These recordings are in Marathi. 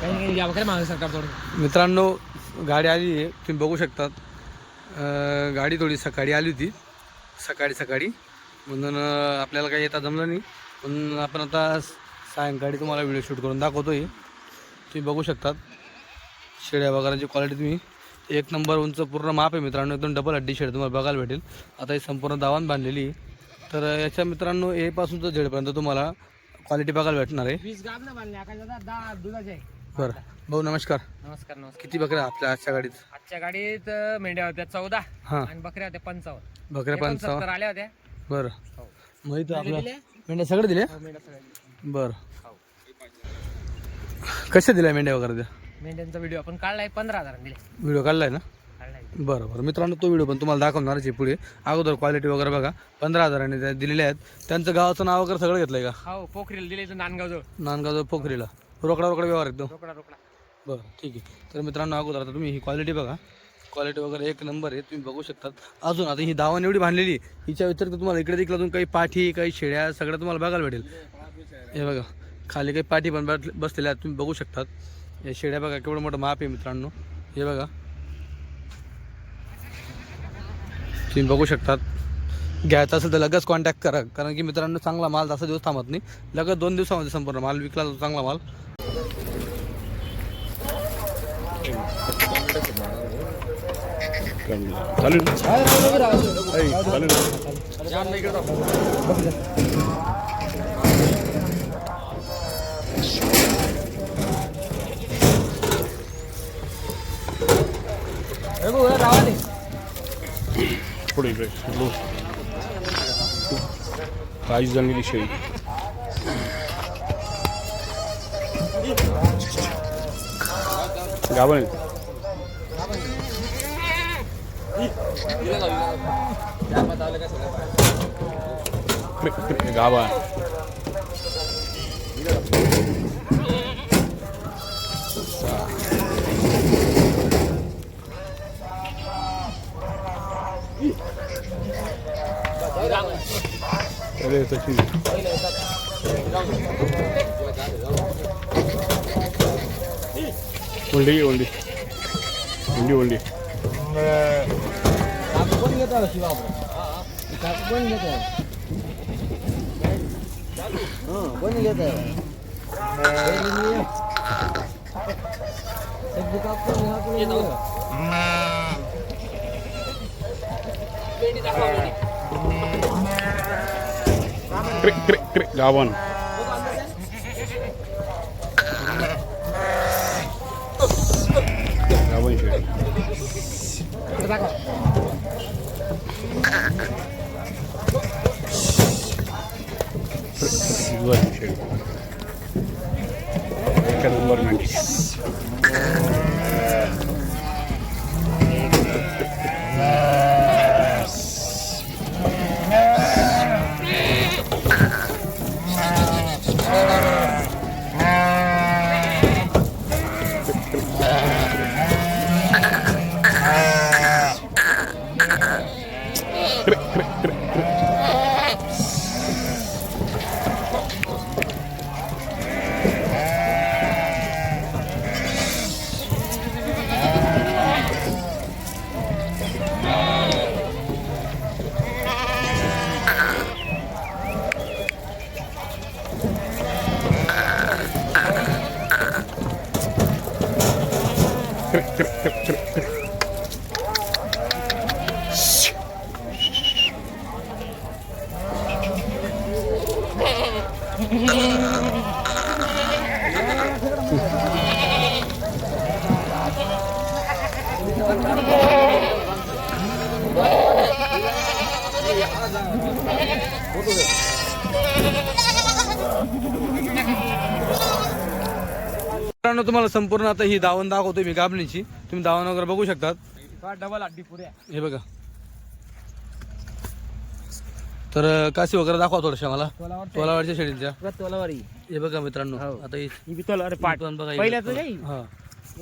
काही या मागं मित्रांनो गाडी आली आहे. तुम्ही बघू शकतात. अं, गाडी थोडी सकाळी आली होती. सकाळी सकाळी. म्हणून अं, आपल्याला काही येता जमलं नाही. म्हणून आपण आता सायंकाळी तुम्हाला व्हिडिओ शूट करून दाखवतोय. तुम्ही बघू शकतात. शेड्या वगैरेची क्वालिटी तुम्ही एक नंबर उंच पूर्ण माप आहे मित्रांनो. एकदम डबल हड्डी शेड तुम्हाला बघायला भेटेल. आता ही संपूर्ण दावान बांधलेली आहे. तर याच्या मित्रांनो ए पासूनचं झेडपर्यंत तुम्हाला क्वालिटी बघायला भेटणार आहे. वीस गाब ना बांधले. आकाश दादा दहा दुधाचे. आहे बरं. भाऊ नमस्कार. नमस्कार नमस्कार. किती बकऱ्या आपल्या आजच्या गाडीत? आजच्या गाडीत अं, मेंढ्या होत्या चौदा हां. आणि बकऱ्या होत्या पंचावन्न. बकऱ्या पंचावन्न. आल्या होत्या. बरं. हो. मग इथं आपलं दिले? मेंढ्या सगळे दिले हो, मेंढ्या सगळ्या बरं. हो. कशा दिल्या मेंढ्या वगैरे त्या? मेंढ्यांचा व्हिडिओ आपण काढलाय पंधरा हजार दिले. व्हिडिओ काढलाय ना? काढलाय. बरं बरं. मित्रांनो तो व्हिडिओ पण तुम्हाला दाखवणारच आहे पुढे. अगोदर क्वालिटी वगैरे बघा. पंधरा हजाराने त्या दिलेल्या आहेत. त्यांचं गावाचं नाव वगैरे सगळं घेतलंय का? हो पोखरीला दिले तर नांदगाव जवळ नांदगाव पोखरीला. रोकडा रोकडा व्यवहार एकदम रोकडा रोकडा. बरं ठीक आहे. तर मित्रांनो अगोदर आता तुम्ही ही क्वालिटी बघा. क्वालिटी वगैरे एक नंबर आहे तुम्ही बघू शकतात. अजून आता ही दावण एवढी बांधलेली हिच्या व्यतिरिक्त तुम्हाला इकडे तिकडे अजून काही पाठी काही शेळ्या सगळ्या तुम्हाला बघायला भेटेल. हे बघा खाली काही पाठी पण बस- बसलेल्या आहेत तुम्ही बघू शकतात. या शेळ्या बघा केवढं मोठं माप आहे मित्रांनो. हे बघा. तुम्ही बघू शकतात. घ्यायचं असेल तर लगेच कॉन्टॅक्ट करा कारण की मित्रांनो चांगला माल जास्त दिवस थांबत नाही. लगेच दोन दिवसामध्ये संपूर्ण माल विकला जातो चांगला माल. चालू चालू రావాలి ఇప్పుడు రాజధాని విషయం 가버리. 가봐. 그래, 저 친구. ഒള്ളി ഒള്ളി ഒള്ളി ഒള്ളി Krik krik krik lawan. मित्रांनो तुम्हाला संपूर्ण आता ही दावण दाखवतोय मी गाबणीची तुम्ही दावण वगैरे बघू शकतात. डबल हे बघा. तर काशी वगैरे दाखवा थोडशा मला शेळींच्या तोलावारी. हे बघा मित्रांनो हो. आता ही पाठ बघा पहिल्या हा?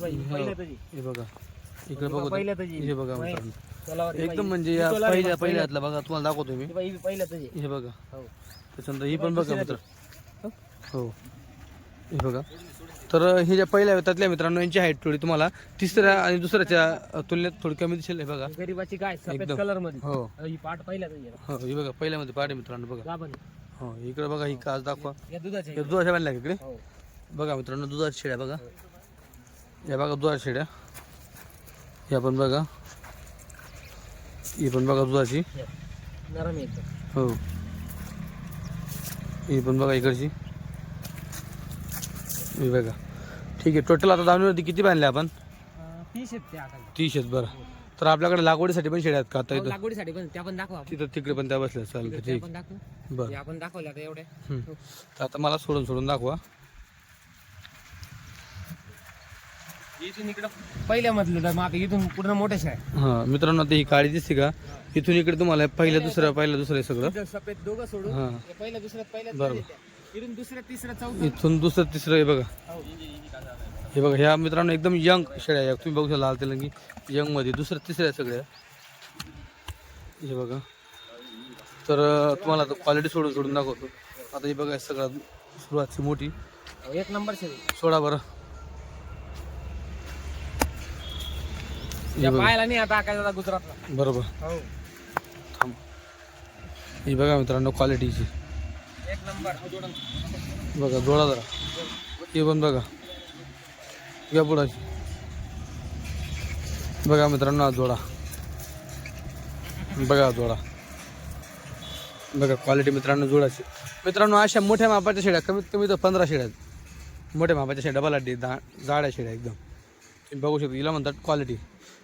हे. बघा. इकडे बघू हे बघा मित्रांनो. एकदम म्हणजे या पहिल्या पहिल्यातला बघा तुम्हाला दाखवतो मी. हे बघा. हो. त्याच्यानंतर ही पण बघा मित्र. हो. हे बघा. तर हे ज्या पहिल्या त्यातल्या मित्रांनो यांची हाईट थोडी तुम्हाला तिसऱ्या आणि दुसऱ्याच्या तुलनेत थोडी कमी दिसेल हे बघा. गरीबाची काय सफेद एकदम. कलरमध्ये हो ही पहिल्याच आहे. ना. हो हे बघा पहिल्यामध्ये पाठ आहे मित्रांनो बघा. गाभण. हो इकडे बघा ही काच दाखवा. या दुधाचे हे दुधाच्या बांधल्या का इकडे? हो. बघा मित्रांनो दुधाच्या शेड्या बघा. या बघा दुधाच्या शेड्या. या पण बघा. ही पण बघा दुधाची. नरम आहे एकदम. हो. ही पण बघा इकडची. ही बघा. ठीक आहे टोटल आता दावणीवरती किती बांधले आपण? तीस आहेत त्या आता तीस आहेत बरं. तर आपल्याकडे लागवडीसाठी पण शेड्या आहेत का? आता हो, इथं लागवडीसाठी पण त्या पण दाखवा आपण. तिथं तिकडे पण त्या बसल्या ठीक. दाखवू. बरं. हे आपण दाखवल्या आता एवढ्या. हम्म. तर आता मला सोडून सोडून दाखवा. इथून इकडं पहिल्या मधलं तर मग इथून पूर्ण मोठेच आहे. हां मित्रांनो आता ही काळी दिसते का? इथून इकडे तुम्हाला पहिलं दुसरं पहिलं दुसरं हे सगळं सफेद दोघं सोडून हां. हे पहिल्या दुसऱ्यात पहिल्याच बरोबर. इथून दुसऱ्या दुसरं तिसरं हे बघा. हो. बघा ह्या मित्रांनो एकदम यंग शेळ्या आहे तुम्ही बघू शकता लाल तेलंगी यंगमध्ये दुसरं तिसऱ्या सगळ्या. हे बघा. तर तुम्हाला आता क्वालिटी सोडून सोडून दाखवतो. आता हे बघा हे सगळं सुरुवातची मोठी. एक नंबर सोडा बरं. पाहायला नाही आता काय झाला गुजरातला. बरोबर. हो. थांब. ही बघा मित्रांनो क्वालिटीची एक नंबर बघा जोडा जरा. हे पण बघा. या पुढं. बघा मित्रांनो हा जोडा. बघा जोडा. बघा क्वालिटी मित्रांनो जोडाची मित्रांनो अशा मोठ्या मापाच्या शेड्या कमीत कमी तर पंधरा शेड्या आहेत. मोठ्या मापाच्या शेड्या डबल दा जाड्या शेड्या एकदम. तुम्ही बघू शकता हिला म्हणतात क्वालिटी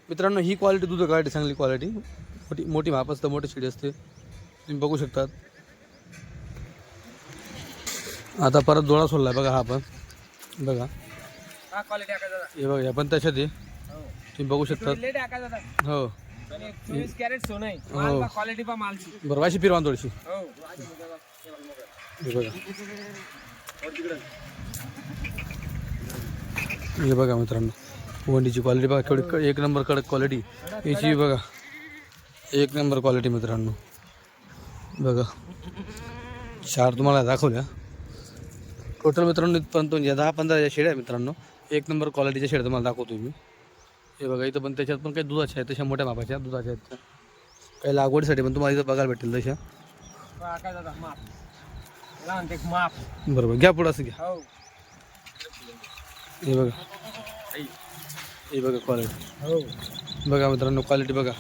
मित्रांनो ही क्वालिटी दुधं क्वालिटी चांगली क्वालिटी मोठी मोठी माप असतं मोठी शेडी असते. तुम्ही बघू शकतात. आता परत जोडा सोडला बघा हा पण. बघा. हा बघा हे पण त्याच्यात आहे. हो. तुम्ही बघू दादा. हो. चोवीस कॅरेट सोनं आहे. क्वालिटी पा मालची. बरं वाशी फिरवा थोडीशी. हो. हे बघा. हे बघा मित्रांनो वंडीची क्वालिटी बघा केवढी एक नंबर कडक क्वालिटी याची बघा. एक नंबर क्वालिटी मित्रांनो. बघा. चार तुम्हाला दाखवल्या. टोटल मित्रांनो इथपर्यंत म्हणजे दहा पंधरा या शेड्या आहे मित्रांनो एक नंबर क्वालिटीच्या शेड्या तुम्हाला दाखवतो मी. हे बघा इथं पण त्याच्यात पण काही दुधाच्या आहेत तशा मोठ्या मापाच्या दुधाच्या आहेत. काही लागवडीसाठी पण तुम्हाला इथं बघायला भेटेल तशा. बरोबर घ्या पुढं असं घ्या. हो. हे बघा. हे बघा क्वालिटी हो. बघा मित्रांनो क्वालिटी बघा.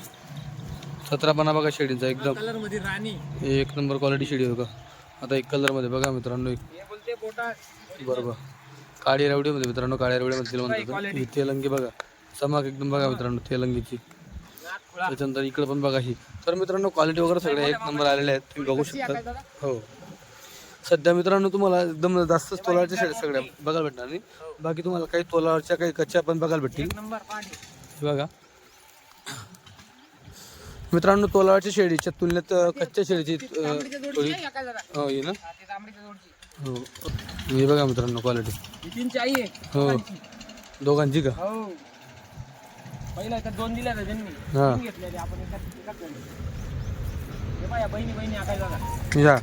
सतरापणा बघा शेडीचा एकदम. एक नंबर क्वालिटी शेडी बघा. आता एक कलरमध्ये बघा मित्रांनो एक. बरोबर. काळी रवडीमध्ये मित्रांनो काळ्या रवडीमध्ये म्हणतात ही तेलंगी बघा. चमक एकदम बघा मित्रांनो तेलंगीची. त्याच्यानंतर इकडे पण बघा ही. तर मित्रांनो क्वालिटी वगैरे सगळे एक नंबर आलेले आहेत. तुम्ही बघू शकता. हो. सध्या मित्रांनो तुम्हाला एकदम जास्तच तोलावरच्या शेड्या सगळ्या बघायला भेटणार नाही. बाकी तुम्हाला काही तोलावरच्या काही कच्च्या पण बघायला भेटतील. बघा. मित्रांनो तोलावरच्या शेळीच्या तुलनेत कच्च्या तांबडीच्या थोडी हो ना. हा, हो हे बघा मित्रांनो क्वालिटी ही तीनची आई आहे. हो. दोघांची. का? हो. पहिला एका दोन दिल्या होत्या त्यांनी. हा. तीन घेतलेले आपण एका एकाच झाली. हे पाया बहिणी बहिणी या.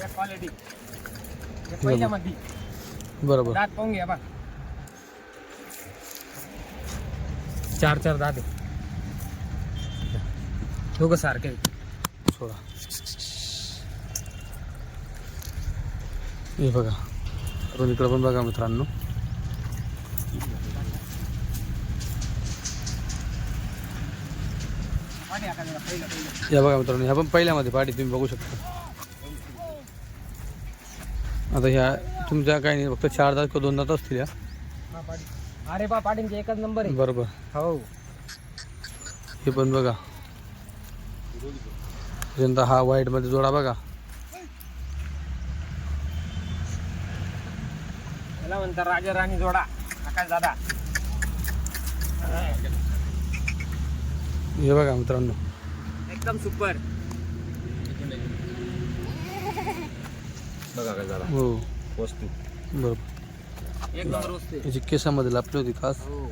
या क्वालिटी पहिल्या मध्ये बरोबर. दात पाहून घ्या बा चार चार दात आहे. दोघं सारखे आहेत. सोडा हे बघा. अजून इकडं पण बघा मित्रांनो. या बघा मित्रांनो ह्या पण पहिल्यामध्ये पाठी तुम्ही बघू शकता. आता ह्या तुमच्या काही नाही फक्त चार दात किंवा दोन दात असतील या. अरे बा पाटींचे एकच नंबर आहे. बरोबर. हो. हे पण बघा. हा white मध्ये जोडा बघा. त्याला म्हणतात राजा राणी जोडा आकाश दादा. हे बघा मित्रांनो. एकदम सुपर. बघा काय झाला हो. वस्तू. बरोबर. एक नंबर वस्तू केसामध्ये लापली होती खास. हो.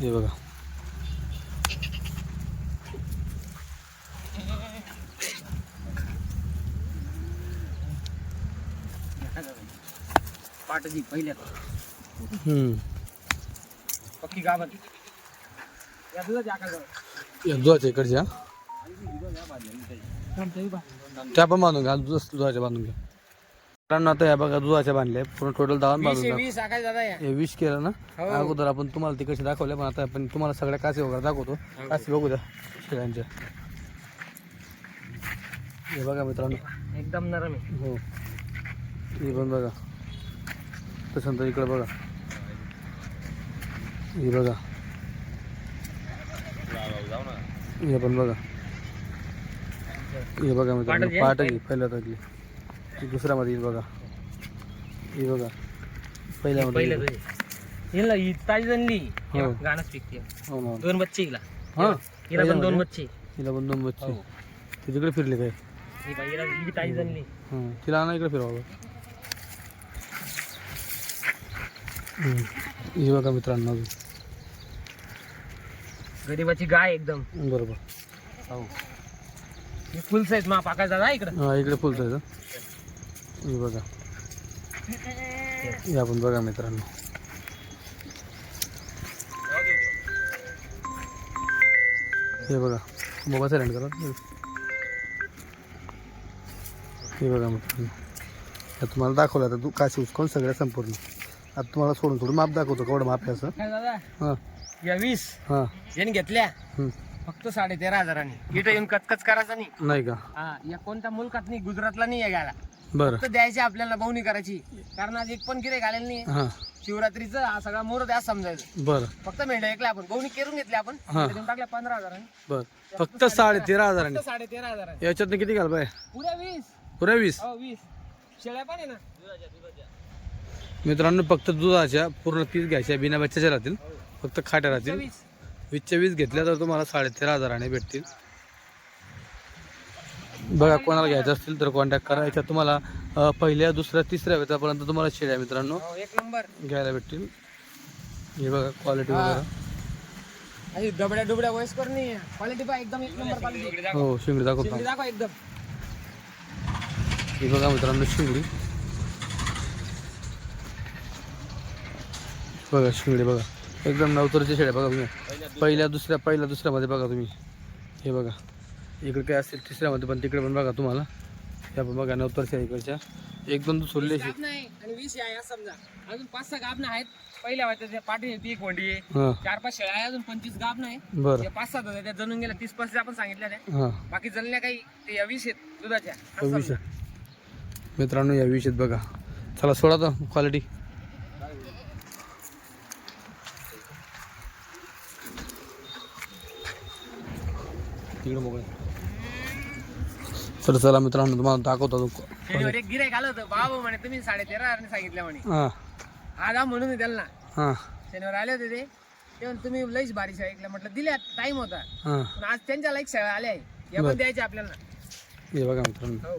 हे बघा. पाटजी पहिल्या हम्म. पक्की गाभण या दुधाच्या आकाशावर या दुधाच्या इकडच्या त्या पण बांधून घ्या दुध दुधाच्या बांधून घ्या मित्रांनो आता या बघा दुधाच्या बांधल्या पूर्ण टोटल दहा बांधून वीस केलं ना? अगोदर आपण तुम्हाला कसे दाखवले पण आता आपण तुम्हाला सगळ्या कासे वगैरे दाखवतो. कासे बघू द्या शेळ्यांच्या हे बघा मित्रांनो. एकदम नरम आहे. हो. हे पण बघा. तसं इकडे बघा. हे बघा. हे पण बघा. हे बघा मित्रांनो? पाट आहे पहिल्या ही दुसऱ्यामध्ये येईल बघा. हे बघा. पहिल्यामध्ये पहिलं येईल. तुझे हिला ही ताजी जनली हो. गाणंच पिकते हो ना. दोन बच्चे हिला. हा? हिला पण दोन बच्चे. तिला पण दोन बच्चे. हो. ते तिकडे फिरले काय? हिला ताजी जनली हं. तिला आणा इकडे फिरवा हं. बघा मित्रांनो अजून. गरीबाची गाय एकदम. बरोबर. हो. ही फुल साईज माप आकाश दादा इकडं. हा इकडे फुल साईज हे. बघा. हे आपण बघा मित्रांनो. हे बघा. मोबाईल सायलेंट करा. हे बघा मित्रांनो. तुम्हाला दाखवलं आता तू काशी उचकून सगळ्या संपूर्ण? आता तुम्हाला सोडून थोडं माप दाखवतो केवढं माप आहे असं. काय दादा हां. या वीस हां. यांनी घेतल्या. हं. फक्त साडे तेरा हजारांनी. इथं येऊन कचकच करायचा नाही. नाही का? हा या कोणत्या मुलकात नाही गुजरातला नाही या घ्यायला बरं. फक्त द्यायची आपल्याला बहुनी करायची. कारण आज एक पण गिरे घालेल नाही. हां. शिवरात्रीचं हा सगळा मोर द्या समजायचं. बरं. फक्त मेंढ्या ऐकल्या आपण. बहुनी करून घेतली आपण. हा. टाकल्या पंधरा हजारांनी. बरं. फक्त साडे तेरा हजारांनी. फक्त साडे तेरा हजारांनी. याच्यातनं किती घाल बाय? पुऱ्या वीस. पुऱ्या वीस. हो वीस. शेळ्या पण आहे ना. मित्रांनो फक्त दुधाच्या पूर्ण तीस घ्यायच्या बिना बच्च्याच्या राहतील. फक्त खाट्या राहतील. वीस. वीसच्या वीस घेतल्या तर तुम्हाला साडे तेरा हजाराने भेटतील. बघा कोणाला घ्यायचं असतील तर कॉन्टॅक्ट करा. याच्यात तुम्हाला पहिल्या दुसऱ्या तिसऱ्या वेतापर्यंत तुम्हाला शेळ्या मित्रांनो हो एक नंबर. घ्यायला भेटतील. हे बघा क्वालिटी. वगैरे अशी डबड्या डुबड्या वयस्कर नाही क्वालिटी पा एकदम एक नंबर क्वालिटी हो शिंगडी दाखवतो. एकदम. हे बघा मित्रांनो शिंगडी. बघा शिंगडी बघा. एकदम नवतरच्या शेळ्या बघा तुम्ही. पहिल्या दुसऱ्या पहिल्या दुसऱ्यामध्ये बघा तुम्ही. हे बघा. इकडे काय असतील तिसऱ्यामध्ये पण तिकडे पण बघा तुम्हाला. त्या पण बघा नवतरच्या इकडच्या. एकदम दूध सोडले आणि वीस आहे समजा. अजून पाच सहा आहेत. पहिल्या वाटत पाठी ती एक आहे. चार पाच शेळ्या आहे अजून पंचवीस नाही बरं. पाच सात होत्या त्या जणून गेल्या तीस पस्तीस आपण सांगितल्या त्या. हां. बाकी जणल्या काही ते या वीस आहेत दुधाच्या. मित्रांनो या विषयात बघा. चला सोडा तर क्वालिटी तिकडे मोकळे तर चला मित्रांनो तुम्हाला दाखवतो तो शेळीवर एक गिरायक आलं होतं. बाबा म्हणे तुम्ही साडे तेरा हजारांनी सांगितलं म्हणे. हां. म्हणून त्यांना. हां. शनिवार आले होते ते. तुम्ही लईच बारीक शाळा ऐकल्या. म्हटलं दिल्या टाइम होता. हां. पण आज त्यांच्या लाईक शाळा आल्या आहे. या. पण द्यायच्या आपल्याला. हे बघा मित्रांनो. हो.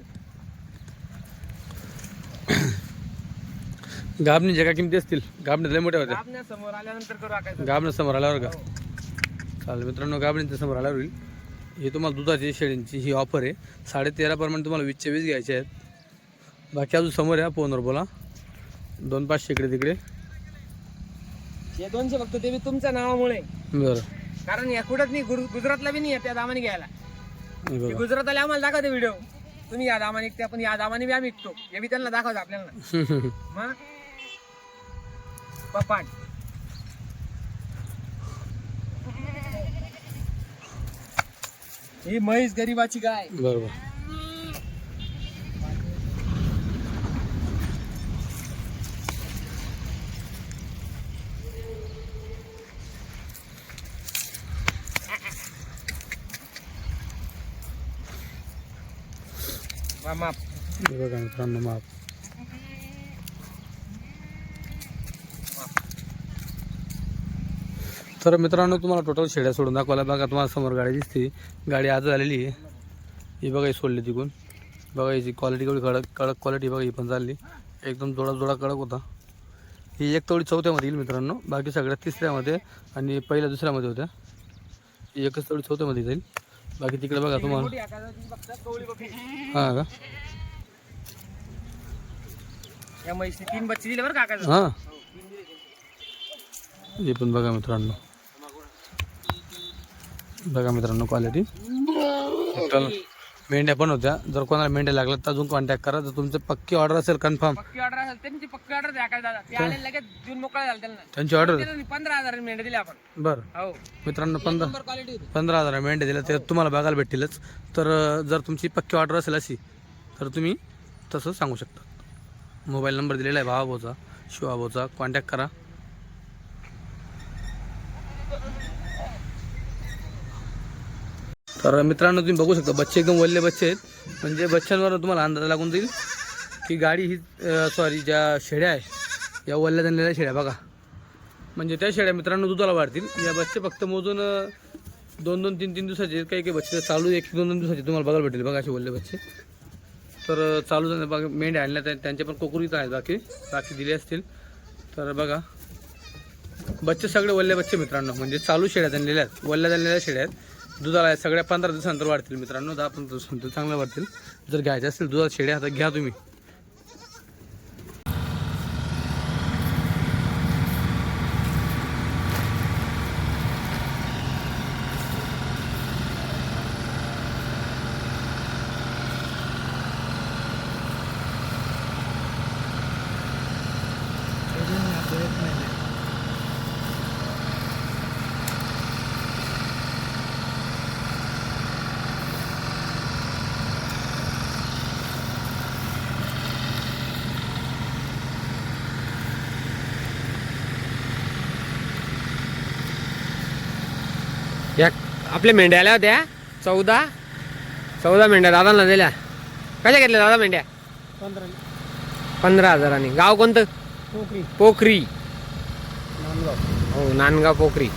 गाबणीच्या काय किमती असतील? गाबणी लय मोठ्या होत्या आपल्यासमोर आल्यानंतर करू गाबणं समोर आल्यावर का? चालेल मित्रांनो गाबणीच्या समोर आल्यावर होईल. हे तुम्हाला दुधाची शेळींची ही ऑफर आहे. साडे तेराप्रमाणे तुम्हाला वीसचे वीस घ्यायचे आहेत. बाकी अजून समोर या फोनवर बोला. दोन पाचशे इकडे तिकडे. हे दोनशे फक्त ते बी तुमच्या नावामुळे. बरं. कारण या कुठंच नाही गुर- गुजरातला बी नाही आहे त्या दामाने घ्यायला. ते गुजरातला आम्हाला दाखवते व्हिडिओ तुम्ही या दामाने विकते आपण या दामाने बी आम्ही विकतो. हे बी त्यांना दाखवतो आपल्याला. मग? पपाट. ही म्हैस गरीबाची गाय. बरोबर. मा- माप हे बघा मित्रांनो माप तर मित्रांनो तुम्हाला टोटल शेड्या सोडून दाखवल्या. बघा तुम्हाला समोर गाडी दिसते. गाडी आज आलेली आहे. ही बघा ही सोडली तिकून. बघा याची क्वालिटी केवढी कडक कडक क्वालिटी बघा ही पण चालली एकदम जोडा जोडा कडक होता. ही एक तवडी चौथ्यामध्ये येईल मित्रांनो. बाकी सगळ्या तिसऱ्यामध्ये आणि पहिल्या दुसऱ्यामध्ये होत्या. ही एकच तवडी चौथ्यामध्ये जाईल. बाकी तिकडे बघा तुम्हाला. हां का? या म्हैसने तीन बच्चे दिले बरं काका हां. हे पण बघा मित्रांनो. बघा मित्रांनो क्वालिटी टोटल मेंढ्या पण होत्या. जर कोणाला मेंढ्या लागल्या तर अजून कॉन्टॅक्ट करा. जर तुमचं पक्की ऑर्डर असेल कन्फर्म पक्की ऑर्डर असेल त्यांची पक्की ऑर्डर द्या. काय दादा. ते आले लगेच जून मोकळा झाला त्यांना. त्यांची ऑर्डर त्यांना पंधरा हजार मेंढे दिले आपण. बरं. हो. मित्रांनो पंधरा नंबर क्वालिटी होती. पंधरा हजार मेंढ्या दिल्या ते तुम्हाला बघायला भेटतीलच. तर अं, जर तुमची पक्की ऑर्डर असेल अशी तर तुम्ही तसं सांगू शकता. मोबाईल नंबर दिलेला आहे भावाभाऊचा शिवाभाऊचा. कॉन्टॅक्ट करा. तर मित्रांनो तुम्ही बघू शकता बच्चे एकदम वल्ले बच्चे आहेत. म्हणजे बच्चांवर तुम्हाला अंदाज लागून जाईल की गाडी ही सॉरी ज्या शेड्या आहे या वल्ल्या झालेल्या शेड्या बघा. म्हणजे त्या शेड्या मित्रांनो दुधाला वाढतील. या बच्चे फक्त मोजून दोन दोन तीन तीन दिवसाचे काही काही बच्चे चालू एक दोन दोन दिवसाचे तुम्हाला बघायला भेटेल बघा असे वल्ले बच्चे. तर चालू झाले बघा मेंढ्या आणल्या त्यांचे पण कोकरीत आहेत बाकी. बाकी दिले असतील. तर बघा. बच्चे सगळे वल्ले बच्चे मित्रांनो म्हणजे चालू शेड्या आणलेल्या आहेत. वल्ल्या झालेल्या शेड्या आहेत. दुधाला सगळ्या पंधरा दिवसानंतर वाढतील मित्रांनो. दहा पंधरा दिवसानंतर चांगलं वाढतील. जर घ्यायचं असेल दुधात शेळ्या हातात घ्या तुम्ही. या आपल्या मेंढ्या आल्या होत्या. चौदा. चौदा मेंढ्या दादांना दिल्या. कशा घेतल्या दादा मेंढ्या? पंधरा. हजारांनी. गाव कोणतं? पोखरी. हो नांदगाव पोखरी.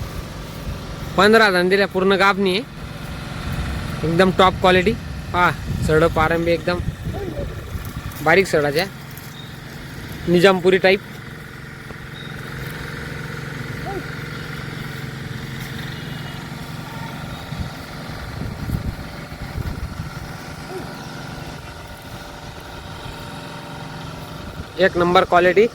पंधरा हजारांनी दिल्या पूर्ण कापणी. आहे. एकदम टॉप क्वालिटी हा सड पारंबी एकदम. बारीक सडाच्या. निजामपुरी टाईप एक नंबर क्वालिटी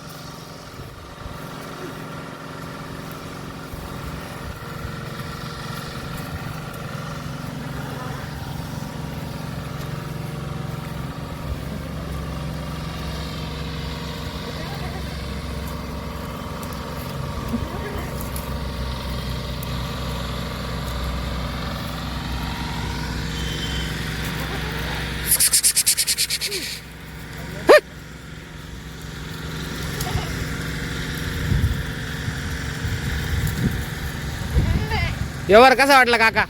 व्यवहार कसा वाटला काका?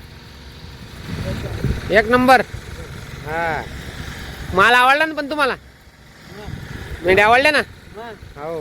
एक नंबर. हा. माल आवडला ना पण तुम्हाला? मेंढ्या आवडल्या ना? हो.